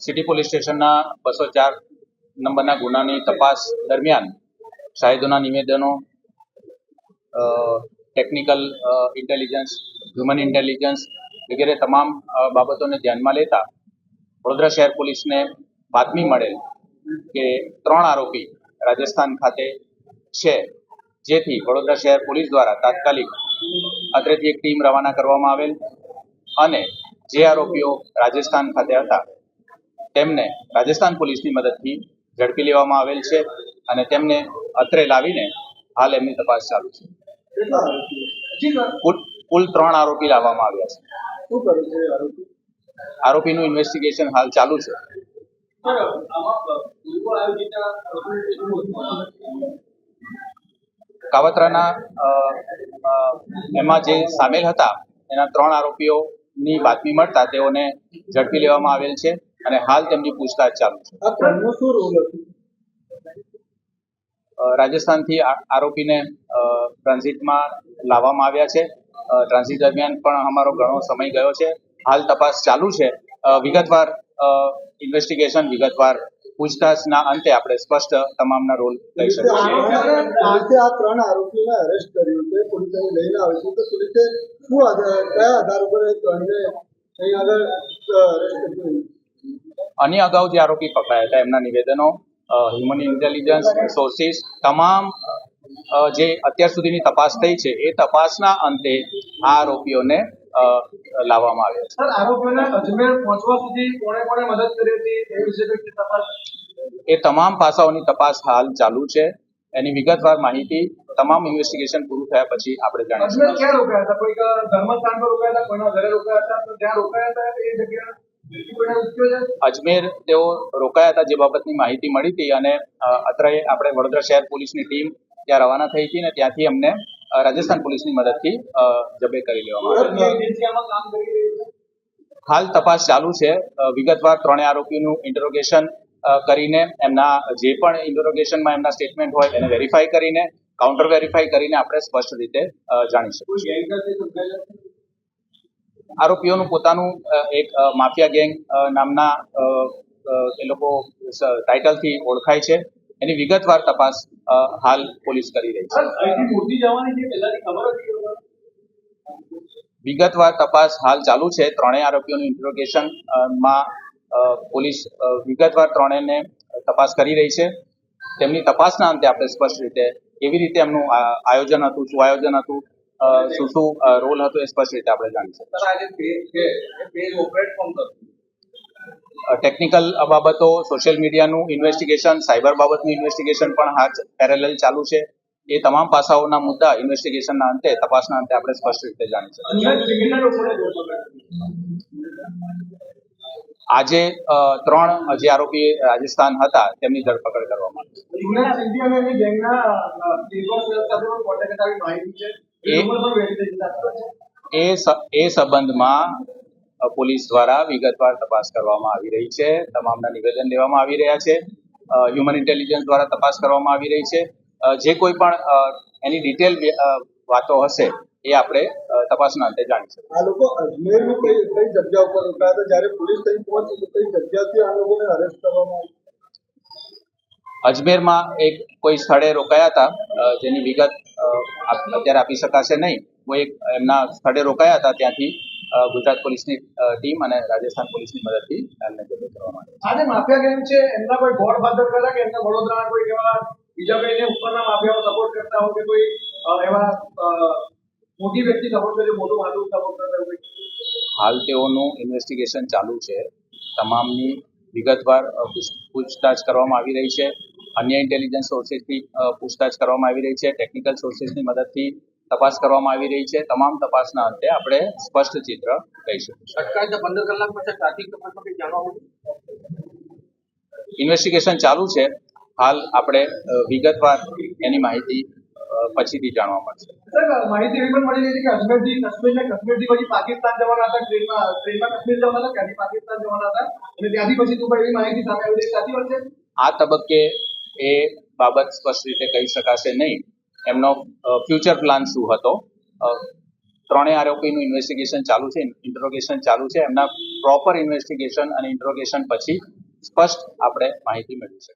City police સ્ટેશનના બસો ચાર નંબરના ગુનાની તપાસ દરમિયાન શાહિદોના નિવેદનો ટેકનિકલ ઇન્ટેલિજન્સ હ્યુમન ઇન્ટેલિજન્સ વગેરે તમામ બાબતોને ધ્યાનમાં લેતા વડોદરા શહેર પોલીસને બાતમી મળેલ કે ત્રણ આરોપી રાજસ્થાન ખાતે છે, જેથી વડોદરા શહેર પોલીસ દ્વારા તાત્કાલિક અત્રેથી એક ટીમ રવાના કરવામાં આવેલ અને જે આરોપીઓ રાજસ્થાન ખાતે હતા તેમને રાજસ્થાન પોલીસની મદદથી ઝડપી લેવામાં આવેલ છે અને તેમને અત્રે લાવીને હાલ એમની તપાસ ચાલુ છે. કુલ ત્રણ આરોપી લાવવામાં આવ્યા છે. આરોપીનું ઇન્વેસ્ટિગેશન હાલ ચાલુ છે. કાવતરાના એમાં જે સામેલ હતા, એના ત્રણ આરોપીઓની બાતમી મળતા તેઓને ઝડપી લેવામાં આવેલ છે. અને હાલ તેમની પૂછતાછ ચાલુ છે. રાજસ્થાનથી આરોપીને ટ્રાન્ઝિટમાં લાવવામાં આવ્યા છે. ટ્રાન્ઝિટ દરમિયાન પણ અમારો ઘણો સમય ગયો છે. હાલ તપાસ ચાલુ છે. વિગતવાર ઇન્વેસ્ટિગેશન વિગતવાર પૂછતાછના અંતે આપણે સ્પષ્ટ તમામના રોલ કહી શકીએ. આ ત્રણ આરોપીને અરેસ્ટ કર્યું છે. પોલીસ લઈને આવે છે. તો પોલીસે શું આધાર કયા આધાર ઉપર ત્રણને અહીં આગળ અરેસ્ટ કર્યું? આની અગાઉ જે આરોપી પકડાયા હતા એમના નિવેદનો હ્યુમન ઇન્ટેલિજન્સ સોર્સિસ તમામ જે અત્યાર સુધીની તપાસ થઈ છે એ તપાસના અંતે આ આરોપીઓને લાવવામાં આવ્યા છે. આરોપીઓને અજમેર પહોંચવા સુધી કોણે કોણે મદદ કરી હતી એ વિશે તપાસ? એ તમામ પાસાઓની તપાસ હાલ ચાલુ છે. એની વિગતવાર માહિતી તમામ ઇન્વેસ્ટિગેશન પૂરું થયા પછી આપણે જાણીશું. ક્યાં રોકાયા હતા? કોઈ ધર્મસ્થાન પર રોકાયા હતા? કોઈના ઘરે રોકાયા હતા? તો જ્યાં રોકાયા હતા એ જગ્યા? અજમેર તેઓ રોકાયા હતા જે બાબતની માહિતી મળી હતી અને અત્રે આપણે વડોદરા શહેર પોલીસની ટીમ ત્યાં રવાના થઈ હતી ને ત્યાંથી અમને રાજસ્થાન પોલીસની મદદથી જબે કરી લેવામાં હાલ તપાસ ચાલુ છે. વિગતવાર ત્રણેય આરોપીઓનું ઇન્ટરોગેશન કરીને એમના જે પણ ઇન્ટરોગેશનમાં એમના સ્ટેટમેન્ટ હોય એને વેરીફાઈ કરીને, કાઉન્ટર વેરીફાઈ કરીને આપણે સ્પષ્ટ રીતે જાણી શકીએ આરોપીઓનું પોતાનું એક માફિયા ગેંગ નામના એ લોકો ટાઇટલથી ઓળખાય છે. એની વિગતવાર તપાસ હાલ પોલીસ કરી રહી છે. વિગતવાર તપાસ હાલ ચાલુ છે. ત્રણેય આરોપીઓનું ઇન્ટ્રોગેશનમાં પોલીસ વિગતવાર ત્રણેયને તપાસ કરી રહી છે. તેમની તપાસના અંતે આપણે સ્પષ્ટ રીતે કેવી રીતે એમનું આયોજન હતું શું આયોજન હતું શું શું રોલ હતો એ સ્પષ્ટ રીતે આપણે જાણી શકીએ ટેકનિકલ બાબતો સોશિયલ મીડિયાનું ઇન્વેસ્ટિગેશન સાયબર બાબતનું ઇન્વેસ્ટિગેશન પણ હાથ પેરેલલ ચાલુ છે. એ તમામ પાસાઓના મુદ્દા ઇન્વેસ્ટિગેશનના અંતે તપાસના અંતે આપણે સ્પષ્ટ રીતે જાણી શકીએ અંદર કેટલા લોકોને રોકવામાં આજે ત્રણ જે આરોપી રાજસ્થાન હતા તેમની ધરપકડ કરવામાં આવી એ એ- સંબંધમાં પોલીસ દ્વારા વિગતવાર તપાસ કરવામાં આવી રહી છે. તમામના નિવેદન લેવામાં આવી રહ્યા છે. હ્યુમન ઇન્ટેલિજન્સ દ્વારા તપાસ કરવામાં આવી રહી છે. જે કોઈ પણ એની ડિટેલ વાતો હશે એ આપણે તપાસના અંતે જાણી શકીએ. આ લોકો અજમેરની કઈ કઈ જગ્યા ઉપર રોકાયા હતા? જ્યારે પોલીસ અહીં પહોંચી તો કઈ જગ્યાથી આ લોકોને અરેસ્ટ કરવામાં આવી? અજમેરમાં એક કોઈ સ્થળે રોકાયા હતા જેની વિગત અત્યારે આપી શકાશે નહીં. કોઈ એક એમના સ્થળે રોકાયા હતા ત્યાંથી ગુજરાત પોલીસની ટીમ અને રાજસ્થાન પોલીસની મદદથી એમને જબ્બે કરવામાં આવ્યા આજે માફિયા ગેંગ છે. એમના કોઈ ગોડ ફાધર પહેલા કે એમના વડોદરાના કોઈ એવા બીજા કોઈને ઉપરના માફિયાઓ સપોર્ટ કરતા હોય કે કોઈ એવા મોટી વ્યક્તિ સપોર્ટ કરે મોટું માથું સપોર્ટ કરતા હોય હાલ તેઓનું ઇન્વેસ્ટિગેશન ચાલુ છે. તમામની વિગતવાર પૂછ- પૂછતાછ કરવામાં આવી રહી છે. અન્ય ઇન્ટેલિજન્સ સોર્સિસથી પૂછતાછ કરવામાં આવી રહી છે ટેકનિકલ સોર્સિસની મદદથી તપાસ કરવામાં આવી રહી છે. તમામ તપાસના અંતે આપણે સ્પષ્ટ ચિત્ર કહી શકીશું. પંદર કલાક પછી ટ્રાફિક ઇન્વેસ્ટિગેશન ચાલુ છે. હાલ આપણે વિગતવાર એની માહિતી પછીથી જાણવા મળશે. માહિતી એવી પણ મળી છે કે અજમેરથી કાશ્મીર ને પછી પાકિસ્તાન જવાના હતા ટ્રેનમાં ટ્રેનમાં કાશ્મીર જવાના ત્યાંથી પાકિસ્તાન જવાના હતા. અને ત્યાંથી પછી દુબઈ એવી માહિતી સામે આવી રહી સાચી વાત છે? આ તબક્કે એ બાબત સ્પષ્ટ રીતે કહી શકાશે નહીં. એમનો ફ્યુચર પ્લાન શું હતો? ત્રણેય આરોપીનું ઇન્વેસ્ટિગેશન ચાલુ છે ઇન્ટ્રોગેશન ચાલુ છે. એમના પ્રોપર ઇન્વેસ્ટિગેશન અને ઇન્ટ્રોગેશન પછી સ્પષ્ટ આપણે માહિતી મેળવી શકીએ.